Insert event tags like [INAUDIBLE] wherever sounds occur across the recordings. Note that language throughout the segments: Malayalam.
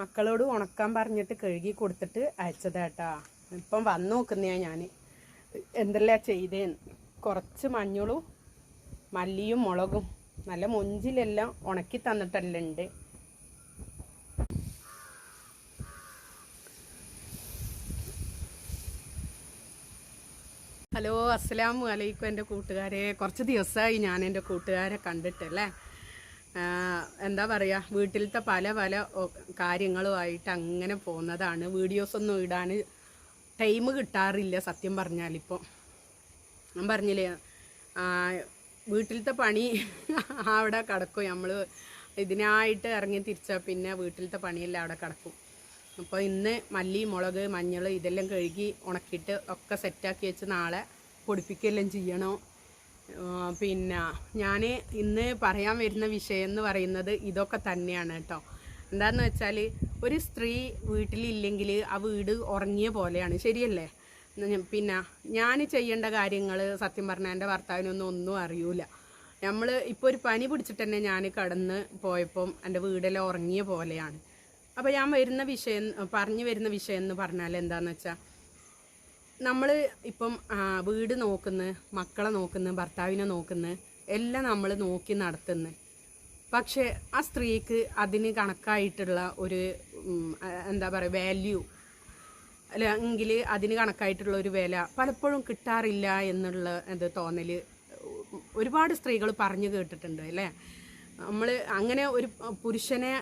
മക്കളോട് ഉണക്കാൻ പറഞ്ഞിട്ട് കഴുകി കൊടുത്തിട്ട് അയച്ചതാട്ടാ ഇപ്പം വന്നു നോക്കുന്നയാ ഞാൻ എന്തെല്ലാം ചെയ്തേന്ന്. കുറച്ച് മഞ്ഞളും മല്ലിയും മുളകും നല്ല മൊഞ്ചിലെല്ലാം ഉണക്കി തന്നിട്ടെല്ലാം ഹലോ അസ്സലാമു അലൈക്കും എന്റെ കൂട്ടുകാരെ. കുറച്ച് ദിവസമായി ഞാൻ എന്റെ കൂട്ടുകാരെ കണ്ടിട്ടല്ലേ? എന്താ പറയുക വീട്ടിലത്തെ പല പല കാര്യങ്ങളുമായിട്ട് അങ്ങനെ പോകുന്നതാണ്. വീഡിയോസൊന്നും ഇടാൻ ടൈം കിട്ടാറില്ല സത്യം പറഞ്ഞാലിപ്പോൾ ഞാൻ പറഞ്ഞില്ലേ വീട്ടിലത്തെ പണി [LAUGHS] അവിടെ കിടക്കും. നമ്മൾ ഇതിനായിട്ട് ഇറങ്ങി തിരിച്ചാൽ പിന്നെ വീട്ടിലത്തെ പണിയെല്ലാം അവിടെ കിടക്കും. അപ്പോൾ ഇന്ന് മല്ലി മുളക് മഞ്ഞൾ ഇതെല്ലാം കഴുകി ഉണക്കിയിട്ട് ഒക്കെ സെറ്റാക്കി വെച്ച് നാളെ പൊടിപ്പിക്കുകയെല്ലാം ചെയ്യണം? പിന്നെ ഞാൻ ഇന്ന് പറയാൻ വരുന്ന വിഷയം എന്ന് പറയുന്നത് ഇതൊക്കെ തന്നെയാണ് കേട്ടോ. എന്താണെന്ന് വെച്ചാൽ ഒരു സ്ത്രീ വീട്ടിലില്ലെങ്കിൽ ആ വീട് ഉറങ്ങിയ പോലെയാണ്. ശരിയല്ലേ? പിന്നെ ഞാൻ ചെയ്യേണ്ട കാര്യങ്ങൾ സത്യം പറഞ്ഞാൽ എന്റെ ഭർത്താവിനൊന്നും ഒന്നും അറിയൂല. നമ്മൾ ഇപ്പോൾ ഒരു പനി പിടിച്ചിട്ട് തന്നെ ഞാൻ കടന്ന് പോയപ്പം എന്റെ വീടെല്ലാം ഉറങ്ങിയ പോലെയാണ്. അപ്പോൾ ഞാൻ വരുന്ന വിഷയം പറഞ്ഞു വരുന്ന വിഷയം എന്ന് പറഞ്ഞാൽ എന്താണെന്ന് വെച്ചാൽ നമ്മൾ ഇപ്പം വീട് നോക്കുന്നു മക്കളെ നോക്കുന്നു ഭർത്താവിനെ നോക്കുന്നു എല്ലാം നമ്മൾ നോക്കി നടത്തുന്നു. പക്ഷേ ആ സ്ത്രീക്ക് അതിന് കണക്കായിട്ടുള്ള ഒരു എന്താ പറയുക വാല്യൂ അല്ലെങ്കിൽ അതിന് കണക്കായിട്ടുള്ള ഒരു വില പലപ്പോഴും കിട്ടാറില്ല എന്നുള്ള എന്ത് തോന്നൽ ഒരുപാട് സ്ത്രീകൾ പറഞ്ഞു കേട്ടിട്ടുണ്ട് അല്ലേ? നമ്മൾ അങ്ങനെ ഒരു പുരുഷനെ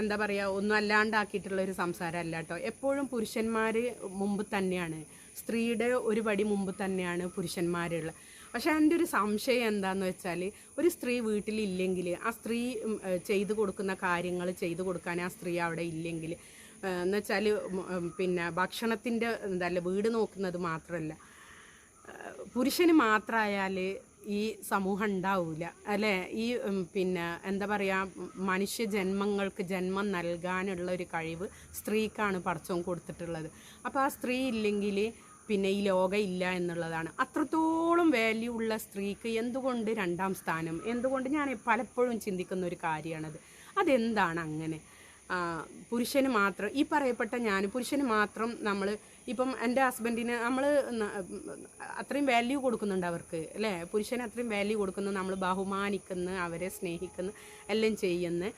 എന്താ പറയുക ഒന്നും അല്ലാണ്ടാക്കിയിട്ടുള്ള ഒരു സംസാരമല്ല കേട്ടോ. എപ്പോഴും പുരുഷന്മാർ മുമ്പ് തന്നെയാണ് സ്ത്രീയുടെ ഒരു പടി മുമ്പ് തന്നെയാണ് പുരുഷന്മാരുള്ളത്. പക്ഷേ എന്റെ ഒരു സംശയം എന്താന്ന് വെച്ചാൽ ഒരു സ്ത്രീ വീട്ടിലില്ലെങ്കിൽ ആ സ്ത്രീ ചെയ്തു കൊടുക്കുന്ന കാര്യങ്ങൾ ചെയ്തു കൊടുക്കാൻ ആ സ്ത്രീ അവിടെ ഇല്ലെങ്കിൽ എന്ന് വെച്ചാൽ പിന്നെ ഭക്ഷണത്തിന്റെ എന്തല്ല വീട് നോക്കുന്നത് മാത്രമല്ല. പുരുഷന് മാത്രമായാൽ ഈ സമൂഹം ഉണ്ടാവില്ല അല്ലേ? ഈ പിന്നെ എന്താ പറയുക മനുഷ്യ ജന്മങ്ങൾക്ക് ജന്മം നൽകാനുള്ള ഒരു കഴിവ് സ്ത്രീക്കാണ് പടച്ചവും കൊടുത്തിട്ടുള്ളത്. അപ്പോൾ ആ സ്ത്രീ ഇല്ലെങ്കിൽ പിന്നെ ഈ ലോകം ഇല്ല എന്നുള്ളതാണ്. അത്രത്തോളം വാല്യൂ ഉള്ള സ്ത്രീക്ക് എന്തുകൊണ്ട് രണ്ടാം സ്ഥാനം? എന്തുകൊണ്ട് ഞാൻ പലപ്പോഴും ചിന്തിക്കുന്ന ഒരു കാര്യമാണത്. അതെന്താണ് അങ്ങനെ? പുരുഷന് മാത്രം ഈ പറയപ്പെട്ട ഞാൻ പുരുഷന് മാത്രം നമ്മൾ ഇപ്പം എന്റെ ഹസ്ബൻഡിന് നമ്മൾ അത്രയും വാല്യൂ കൊടുക്കുന്നുണ്ട് അവർക്ക് അല്ലേ? പുരുഷന് അത്രയും വാല്യൂ കൊടുക്കുന്നു നമ്മൾ ബഹുമാനിക്കുന്നു അവരെ സ്നേഹിക്കുന്നു എല്ലാം ചെയ്യുന്നു.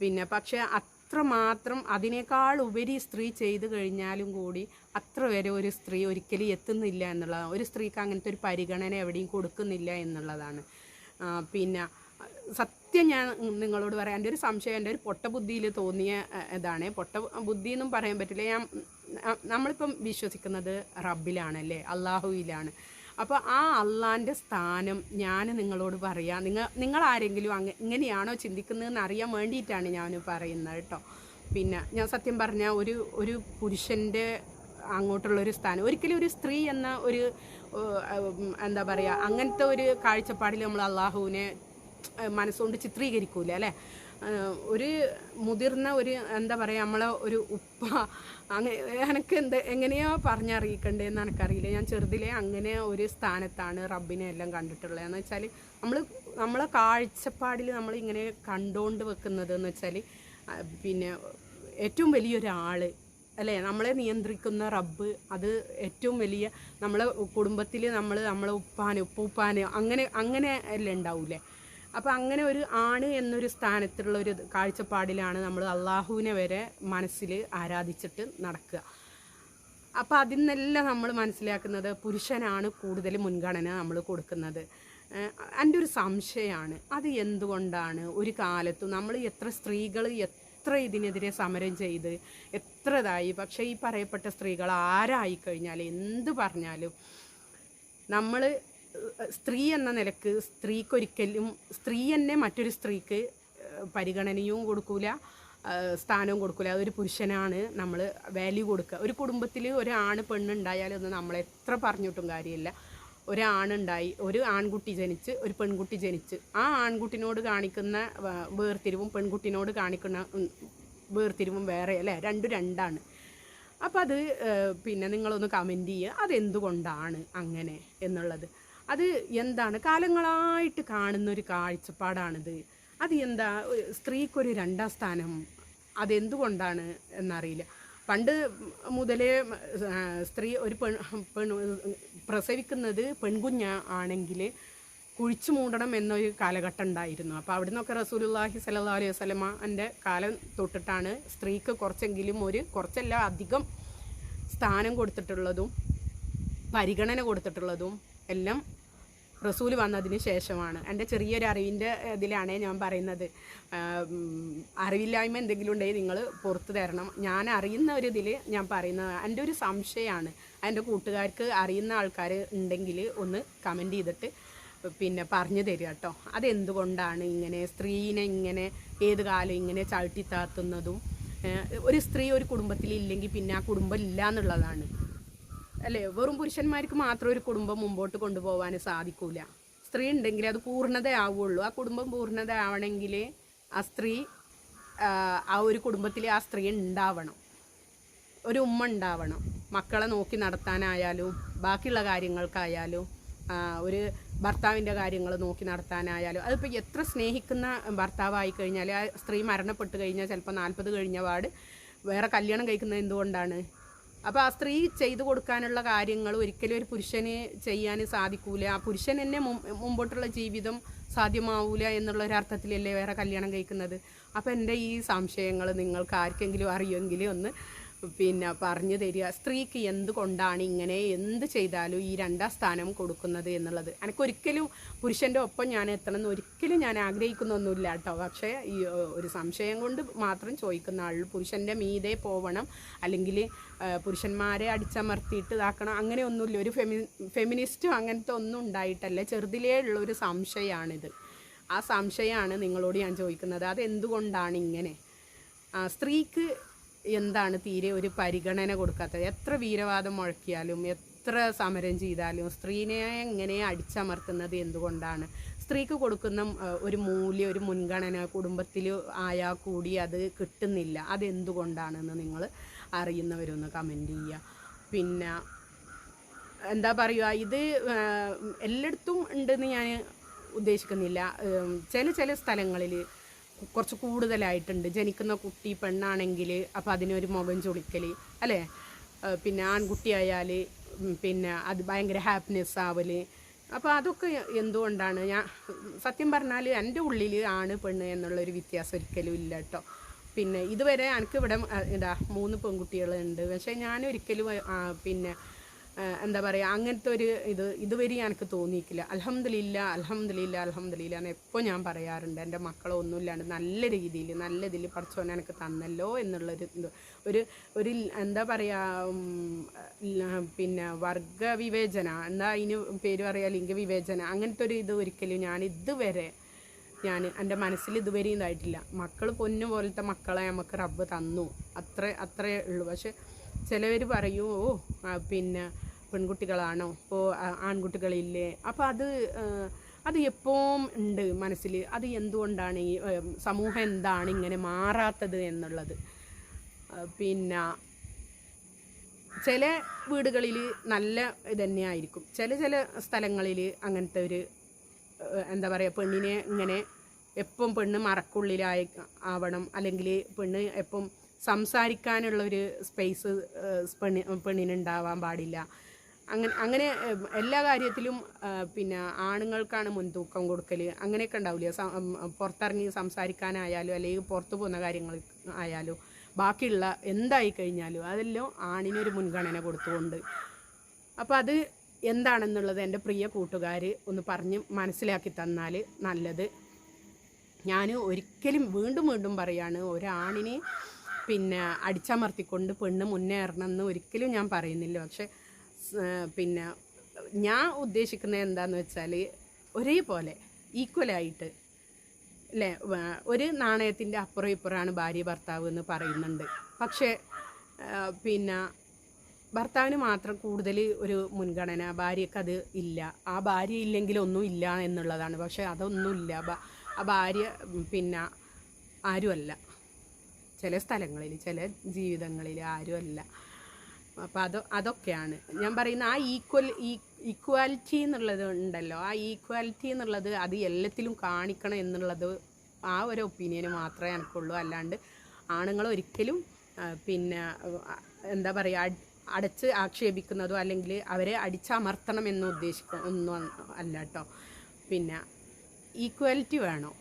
പിന്നെ പക്ഷേ അത്രമാത്രം അതിനേക്കാൾ ഉപരി സ്ത്രീ ചെയ്തു കഴിഞ്ഞാലും കൂടി അത്ര വരെ ഒരു സ്ത്രീ ഒരിക്കലും എത്തുന്നില്ല എന്നുള്ളതാണ് ഒരു സ്ത്രീക്ക് അങ്ങനത്തെ ഒരു പരിഗണന എവിടെയും കൊടുക്കുന്നില്ല എന്നുള്ളതാണ്. പിന്നെ സത്യം ഞാൻ നിങ്ങളോട് പറയാം. എന്റെ ഒരു സംശയം എന്റെ ഒരു പൊട്ട ബുദ്ധിയിൽ തോന്നിയ ഇതാണ്. പൊട്ട ബുദ്ധി എന്നും പറയാൻ പറ്റില്ല. ഞാൻ നമ്മളിപ്പം വിശ്വസിക്കുന്നത് റബ്ബിലാണല്ലേ? അള്ളാഹുവിലാണ്. അപ്പോൾ ആ അള്ളാന്റെ സ്ഥാനം ഞാൻ നിങ്ങളോട് പറയാം. നിങ്ങൾ നിങ്ങൾ ആരെങ്കിലും അങ്ങ ഇങ്ങനെയാണോ ചിന്തിക്കുന്നതെന്ന് അറിയാൻ വേണ്ടിയിട്ടാണ് ഞാൻ പറയുന്നത് കേട്ടോ. പിന്നെ ഞാൻ സത്യം പറഞ്ഞാൽ ഒരു ഒരു പുരുഷന്റെ അങ്ങോട്ടുള്ളൊരു സ്ഥാനം ഒരിക്കലും ഒരു സ്ത്രീ എന്ന ഒരു എന്താ പറയുക അങ്ങനത്തെ ഒരു കാഴ്ചപ്പാടിൽ നമ്മൾ അള്ളാഹുവിനെ മനസ്സുകൊണ്ട് ചിത്രീകരിക്കൂല അല്ലേ? ഒരു മുതിർന്ന ഒരു എന്താ പറയുക നമ്മളെ ഒരു ഉപ്പ അങ്ങനെ എനിക്ക് എന്ത് എങ്ങനെയോ പറഞ്ഞറിയിക്കണ്ടേന്ന് എനിക്കറിയില്ല. ഞാൻ ചെറുതിലെ അങ്ങനെ ഒരു സ്ഥാനത്താണ് റബ്ബിനെ എല്ലാം കണ്ടിട്ടുള്ളത്. എന്ന് വെച്ചാൽ നമ്മൾ നമ്മളെ കാഴ്ചപ്പാടിൽ നമ്മൾ ഇങ്ങനെ കണ്ടുകൊണ്ട് വെക്കുന്നത് എന്ന് വെച്ചാൽ പിന്നെ ഏറ്റവും വലിയൊരാൾ അല്ലേ? നമ്മളെ നിയന്ത്രിക്കുന്ന റബ്ബ് അത് ഏറ്റവും വലിയ നമ്മളെ കുടുംബത്തിൽ നമ്മൾ നമ്മളെ ഉപ്പാന് ഉപ്പൂപ്പാന് അങ്ങനെ അങ്ങനെ എല്ലാം ഉണ്ടാവൂലേ അപ്പോൾ അങ്ങനെ ഒരു ആണ് എന്നൊരു സ്ഥാനത്തുള്ള ഒരു കാഴ്ചപ്പാടിലാണ് നമ്മൾ അള്ളാഹുവിനെ വരെ മനസ്സിൽ ആരാധിച്ചിട്ട് നടക്കുക. അപ്പോൾ അതിൽ നിന്നെല്ലാം നമ്മൾ മനസ്സിലാക്കുന്നത് പുരുഷനാണ് കൂടുതൽ മുൻഗണന നമ്മൾ കൊടുക്കുന്നത്. എന്റെ ഒരു സംശയമാണ് അത് എന്തുകൊണ്ടാണ്? ഒരു കാലത്തും നമ്മൾ എത്ര സ്ത്രീകൾ എത്ര ഇതിനെതിരെ സമരം ചെയ്ത് എത്ര ഇതായി പക്ഷേ ഈ പറയപ്പെട്ട സ്ത്രീകൾ ആരായി കഴിഞ്ഞാൽ എന്ത് പറഞ്ഞാലും നമ്മൾ സ്ത്രീ എന്ന നിലയ്ക്ക് സ്ത്രീക്കൊരിക്കലും സ്ത്രീ തന്നെ മറ്റൊരു സ്ത്രീക്ക് പരിഗണനയും കൊടുക്കൂല സ്ഥാനവും കൊടുക്കില്ല അതൊരു പുരുഷനാണ് നമ്മൾ വാല്യൂ കൊടുക്കുക ഒരു കുടുംബത്തിൽ ഒരാണ് പെണ്ണുണ്ടായാലൊന്നും നമ്മൾ എത്ര പറഞ്ഞിട്ടും കാര്യമില്ല. ഒരാണുണ്ടായി ഒരു ആൺകുട്ടി ജനിച്ച് ഒരു പെൺകുട്ടി ജനിച്ച്. ആ ആൺകുട്ടിനോട് കാണിക്കുന്ന വേർതിരിവും പെൺകുട്ടിനോട് കാണിക്കുന്ന വേർതിരിവും വേറെ അല്ലേ? രണ്ടും രണ്ടാണ്. അപ്പോൾ അത് പിന്നെ നിങ്ങളൊന്ന് കമന്റ് ചെയ്യുക അതെന്തുകൊണ്ടാണ് അങ്ങനെ എന്നുള്ളത്? അത് എന്താണ്? കാലങ്ങളായിട്ട് കാണുന്ന ഒരു കാഴ്ചപ്പാടാണിത്. അത് എന്താ? സ്ത്രീക്കൊരു രണ്ടാം സ്ഥാനം അതെന്തുകൊണ്ടാണ് എന്നറിയില്ല. പണ്ട് മുതലേ സ്ത്രീ ഒരു പെൺ പെൺ പ്രസവിക്കുന്നത് പെൺകുഞ്ഞ ആണെങ്കിൽ കുഴിച്ചു മൂടണം എന്നൊരു കാലഘട്ടം ഉണ്ടായിരുന്നു. അപ്പോൾ അവിടെ നിന്നൊക്കെ റസൂലുള്ളാഹി സ്വല്ലല്ലാഹു അലൈഹി വസല്ലമ എന്റെ കാലം തൊട്ടിട്ടാണ് സ്ത്രീക്ക് കുറച്ചെങ്കിലും ഒരു കുറച്ചല്ല അധികം സ്ഥാനം കൊടുത്തിട്ടുള്ളതും പരിഗണന കൊടുത്തിട്ടുള്ളതും എല്ലാം റസൂൽ വന്നതിന് ശേഷമാണ്. എന്റെ ചെറിയൊരു അറിവിന്റെ ഇതിലാണ് ഞാൻ പറയുന്നത്. അറിവില്ലായ്മ എന്തെങ്കിലും ഉണ്ടെങ്കിൽ നിങ്ങൾ പുറത്തു തരണം. ഞാൻ അറിയുന്ന ഒരു ഇതിൽ ഞാൻ പറയുന്നത് എന്റെ ഒരു സംശയമാണ്. എന്റെ കൂട്ടുകാർക്ക് അറിയുന്ന ആൾക്കാർ ഉണ്ടെങ്കിൽ ഒന്ന് കമന്റ് ചെയ്തിട്ട് പിന്നെ പറഞ്ഞു തരിക കേട്ടോ. അതെന്തുകൊണ്ടാണ് ഇങ്ങനെ സ്ത്രീനെ ഇങ്ങനെ ഏത് കാലം ഇങ്ങനെ ചവിട്ടി താത്തുന്നതും? ഒരു സ്ത്രീ ഒരു കുടുംബത്തിൽ ഇല്ലെങ്കിൽ പിന്നെ ആ കുടുംബം ഇല്ല എന്നുള്ളതാണ്. അല്ലേ? വെറും പുരുഷന്മാർക്ക് മാത്രം ഒരു കുടുംബം മുമ്പോട്ട് കൊണ്ടുപോകാൻ സാധിക്കൂല. സ്ത്രീ ഉണ്ടെങ്കിൽ അത് പൂർണതയാവുള്ളൂ. ആ കുടുംബം പൂർണത ആവണമെങ്കിൽ ആ സ്ത്രീ ആ ഒരു കുടുംബത്തിൽ ആ സ്ത്രീ ഉണ്ടാവണം. ഒരു ഉമ്മ ഉണ്ടാവണം. മക്കളെ നോക്കി നടത്താനായാലും ബാക്കിയുള്ള കാര്യങ്ങൾക്കായാലും ഒരു ഭർത്താവിന്റെ കാര്യങ്ങൾ നോക്കി നടത്താനായാലും അതിപ്പോൾ എത്ര സ്നേഹിക്കുന്ന ഭർത്താവായി കഴിഞ്ഞാൽ ആ സ്ത്രീ മരണപ്പെട്ട് കഴിഞ്ഞാൽ ചിലപ്പോൾ നാൽപ്പത് കഴിഞ്ഞ പാട് വേറെ കല്യാണം കഴിക്കുന്നത് എന്തുകൊണ്ടാണ്? അപ്പോൾ ആ സ്ത്രീ ചെയ്തു കൊടുക്കാനുള്ള കാര്യങ്ങൾ ഒരിക്കലും ഒരു പുരുഷന് ചെയ്യാൻ സാധിക്കൂല. ആ പുരുഷൻ തന്നെ മുമ്പോട്ടുള്ള ജീവിതം സാധ്യമാവൂല എന്നുള്ള ഒരു അർത്ഥത്തിലല്ലേ വേറെ കല്യാണം കഴിക്കുന്നത്? അപ്പോൾ എന്റെ ഈ സംശയങ്ങൾ നിങ്ങൾക്ക് ആർക്കെങ്കിലും അറിയുമെങ്കിൽ ഒന്ന് പിന്നെ പറഞ്ഞു തരിക. സ്ത്രീക്ക് എന്തുകൊണ്ടാണ് ഇങ്ങനെ എന്ത് ചെയ്താലും ഈ രണ്ടാം സ്ഥാനം കൊടുക്കുന്നത് എന്നുള്ളത്? എനിക്കൊരിക്കലും പുരുഷന്റെ ഒപ്പം ഞാൻ എത്തണം എന്ന് ഒരിക്കലും ഞാൻ ആഗ്രഹിക്കുന്നൊന്നുമില്ല കേട്ടോ. പക്ഷേ ഈ ഒരു സംശയം കൊണ്ട് മാത്രം ചോദിക്കുന്ന ആൾ പുരുഷന്റെ മീതെ പോവണം അല്ലെങ്കിൽ പുരുഷന്മാരെ അടിച്ചമർത്തിയിട്ട് ഇതാക്കണം അങ്ങനെയൊന്നുമില്ല. ഒരു ഫെമി ഫെമിനിസ്റ്റും അങ്ങനത്തെ ഒന്നും ഉണ്ടായിട്ടല്ല. ചെറുതിലേ ഉള്ള ഒരു സംശയമാണിത് ആ സംശയമാണ് നിങ്ങളോട് ഞാൻ ചോദിക്കുന്നത്. അതെന്തുകൊണ്ടാണ് ഇങ്ങനെ? സ്ത്രീക്ക് എന്താണ് തീരെ ഒരു പരിഗണന കൊടുക്കാത്തത്? എത്ര വീരവാദം മുഴക്കിയാലും എത്ര സമരം ചെയ്താലും സ്ത്രീനെ എങ്ങനെ അടിച്ചമർത്തുന്നത് എന്തുകൊണ്ടാണ്? സ്ത്രീക്ക് കൊടുക്കുന്ന ഒരു മൂല്യം ഒരു മുൻഗണന കുടുംബത്തിൽ ആയാൽ കൂടി അത് കിട്ടുന്നില്ല. അതെന്തുകൊണ്ടാണെന്ന് നിങ്ങൾ അറിയുന്നവരൊന്ന് കമന്റ് ചെയ്യുക. പിന്നെ എന്താ പറയുക ഇത് എല്ലായിടത്തും ഉണ്ടെന്ന് ഞാൻ ഉദ്ദേശിക്കുന്നില്ല. ചില ചില സ്ഥലങ്ങളിൽ കുറച്ച് കൂടുതലായിട്ടുണ്ട്. ജനിക്കുന്ന കുട്ടി പെണ്ണാണെങ്കിൽ അപ്പോൾ അതിനൊരു മുഖം ചൊളിക്കൽ അല്ലേ? പിന്നെ ആൺകുട്ടിയായാൽ പിന്നെ അത് ഭയങ്കര ഹാപ്പിനെസ് ആവൽ അപ്പോൾ അതൊക്കെ എന്തുകൊണ്ടാണ്? ഞാൻ സത്യം പറഞ്ഞാൽ എന്റെ ഉള്ളിൽ ആണ് പെണ്ണ് എന്നുള്ളൊരു വ്യത്യാസം ഒരിക്കലും ഇല്ല കേട്ടോ. പിന്നെ ഇതുവരെ എനിക്ക് ഇവിടെ എന്താ മൂന്ന് പെൺകുട്ടികളുണ്ട്. പക്ഷേ ഞാൻ ഒരിക്കലും പിന്നെ എന്താ പറയുക അങ്ങനത്തെ ഒരു ഇത് ഇതുവരെ എനിക്ക് തോന്നിയിട്ടില്ല. അലഹമ്മദില്ല അലഹമ്മദില്ല അലഹമ്മദില്ല എന്ന് എപ്പോൾ ഞാൻ പറയാറുണ്ട്. എന്റെ മക്കളെ ഒന്നുമില്ലാണ്ട് നല്ല രീതിയിൽ നല്ല ഇതിൽ പഠിച്ചോനെ എനിക്ക് തന്നല്ലോ എന്നുള്ളൊരു ഇത്. ഒരു ഒരു എന്താ പറയുക പിന്നെ വർഗ വിവേചന എന്താ അതിന് പേര് പറയുക ലിംഗവിവേചന അങ്ങനത്തെ ഒരു ഇത് ഒരിക്കലും ഞാൻ ഇതുവരെ ഞാൻ എന്റെ മനസ്സിൽ ഇതുവരെ ഇതായിട്ടില്ല. മക്കൾ പൊന്നു പോലത്തെ മക്കളെ നമുക്ക് റബ്ബ് തന്നു. അത്ര അത്രേ ഉള്ളൂ. പക്ഷെ ചിലവർ പറയൂ പിന്നെ പെൺകുട്ടികളാണോ? ഇപ്പോൾ ആൺകുട്ടികളില്ലേ? അപ്പോൾ അത് അത് എപ്പോഴും ഉണ്ട് മനസ്സിൽ അത് എന്തുകൊണ്ടാണ് ഈ സമൂഹം എന്താണ് ഇങ്ങനെ മാറാത്തത് എന്നുള്ളത്. പിന്നെ ചില വീടുകളിൽ നല്ല ഇത് തന്നെയായിരിക്കും. ചില ചില സ്ഥലങ്ങളിൽ അങ്ങനത്തെ ഒരു എന്താ പറയുക പെണ്ണിനെ ഇങ്ങനെ എപ്പം പെണ്ണ് മറക്കുള്ളിലായി ആവണം. അല്ലെങ്കിൽ പെണ്ണ് എപ്പം സംസാരിക്കാനുള്ള ഒരു സ്പേസ് പെണ്ണി പെണ്ണിന് ഉണ്ടാവാൻ പാടില്ല. അങ്ങനെ അങ്ങനെ എല്ലാ കാര്യത്തിലും പിന്നെ ആണുങ്ങൾക്കാണ് മുൻതൂക്കം കൊടുക്കൽ അങ്ങനെയൊക്കെ ഉണ്ടാവില്ല? പുറത്തിറങ്ങി സംസാരിക്കാനായാലും അല്ലെങ്കിൽ പുറത്തു പോകുന്ന കാര്യങ്ങൾ ആയാലും ബാക്കിയുള്ള എന്തായി കഴിഞ്ഞാലും അതെല്ലാം ആണിനൊരു മുൻഗണന കൊടുത്തുകൊണ്ട്. അപ്പോൾ അത് എന്താണെന്നുള്ളത് എന്റെ പ്രിയ കൂട്ടുകാർ ഒന്ന് പറഞ്ഞ് മനസ്സിലാക്കി തന്നാൽ നല്ലത്. ഞാൻ ഒരിക്കലും വീണ്ടും വീണ്ടും പറയാണ് ഒരാണിനെ പിന്നെ അടിച്ചമർത്തിക്കൊണ്ട് പെണ്ണ് മുന്നേറണമെന്ന് ഒരിക്കലും ഞാൻ പറയുന്നില്ല. പക്ഷെ പിന്നെ ഞാൻ ഉദ്ദേശിക്കുന്നത് എന്താണെന്ന് വെച്ചാൽ ഒരേപോലെ ഈക്വലായിട്ട് അല്ലേ ഒരു നാണയത്തിന്റെ അപ്പുറം ഇപ്പുറമാണ് ഭാര്യ ഭർത്താവ് എന്ന് പറയുന്നുണ്ട്. പക്ഷേ പിന്നെ ഭർത്താവിന് മാത്രം കൂടുതൽ ഒരു മുൻഗണന ഭാര്യയ്ക്ക് അത് ഇല്ല. ആ ഭാര്യ ഇല്ലെങ്കിൽ ഒന്നും ഇല്ല എന്നുള്ളതാണ്. പക്ഷേ അതൊന്നുമില്ല. ആ ഭാര്യ പിന്നെ ആരുമല്ല. ചില സ്ഥലങ്ങളിൽ ചില ജീവിതങ്ങളിൽ ആരുമല്ല. അപ്പോൾ അത് അതൊക്കെയാണ്. ഞാൻ പറയുന്ന ആ ഈക്വൽ ഈക്വാലിറ്റി എന്നുള്ളത് ഉണ്ടല്ലോ. ആ ഈക്വാലിറ്റി എന്നുള്ളത് അത് എല്ലാത്തിലും കാണിക്കണം എന്നുള്ളത് ആ ഒരു ഒപ്പീനിയന് മാത്രമേ എനിക്കുള്ളൂ. അല്ലാണ്ട് ആണുങ്ങൾ ഒരിക്കലും പിന്നെ എന്താ പറയുക അടച്ച് ആക്ഷേപിക്കുന്നതോ അല്ലെങ്കിൽ അവരെ അടിച്ചമർത്തണം എന്ന് ഉദ്ദേശിക്കുന്ന ഒന്നും അല്ല കേട്ടോ. പിന്നെ ഈക്വാലിറ്റി വേണം.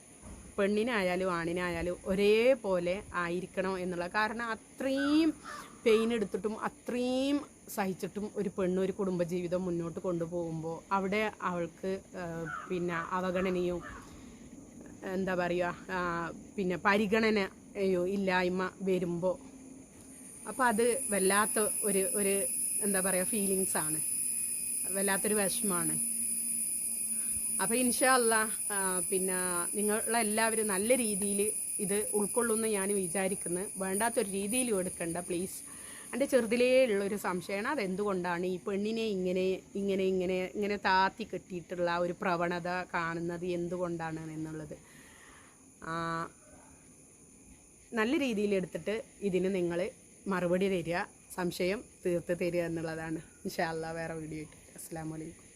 പെണ്ണിനായാലും ആണിനായാലും ഒരേപോലെ ആയിരിക്കണം എന്നുള്ള കാരണം അത്രയും പെയിൻ എടുത്തിട്ടും അത്രയും സഹിച്ചിട്ടും ഒരു പെണ്ണ് ഒരു കുടുംബജീവിതം മുന്നോട്ട് കൊണ്ടുപോകുമ്പോൾ അവിടെ അവൾക്ക് പിന്നെ അവഗണനയും എന്താ പറയുക പിന്നെ പരിഗണനയോ ഇല്ലായ്മ വരുമ്പോൾ അപ്പോൾ അത് വല്ലാത്ത ഒരു ഒരു എന്താ പറയുക ഫീലിങ്സാണ് വല്ലാത്തൊരു വിഷമമാണ് അപ്പോൾ ഇൻഷല്ല പിന്നെ നിങ്ങളെല്ലാവരും നല്ല രീതിയിൽ ഇത് ഉൾക്കൊള്ളുമെന്ന് ഞാൻ വിചാരിക്കുന്നു. വേണ്ടാത്തൊരു രീതിയിലും എടുക്കണ്ട പ്ലീസ് എന്റെ ചെറുതിലേ ഉള്ളൊരു സംശയമാണ്. അതെന്തുകൊണ്ടാണ് ഈ പെണ്ണിനെ ഇങ്ങനെ ഇങ്ങനെ ഇങ്ങനെ ഇങ്ങനെ താത്തി കെട്ടിയിട്ടുള്ള ഒരു പ്രവണത കാണുന്നത്? എന്തുകൊണ്ടാണ് എന്നുള്ളത്? നല്ല രീതിയിൽ എടുത്തിട്ട് ഇതിന് നിങ്ങൾ മറുപടി തരിക സംശയം തീർത്ത് തരിക എന്നുള്ളതാണ്. ഇൻഷാല്ല വേറെ വീഡിയോ ആയിട്ട്. അസ്സാം വലൈക്കും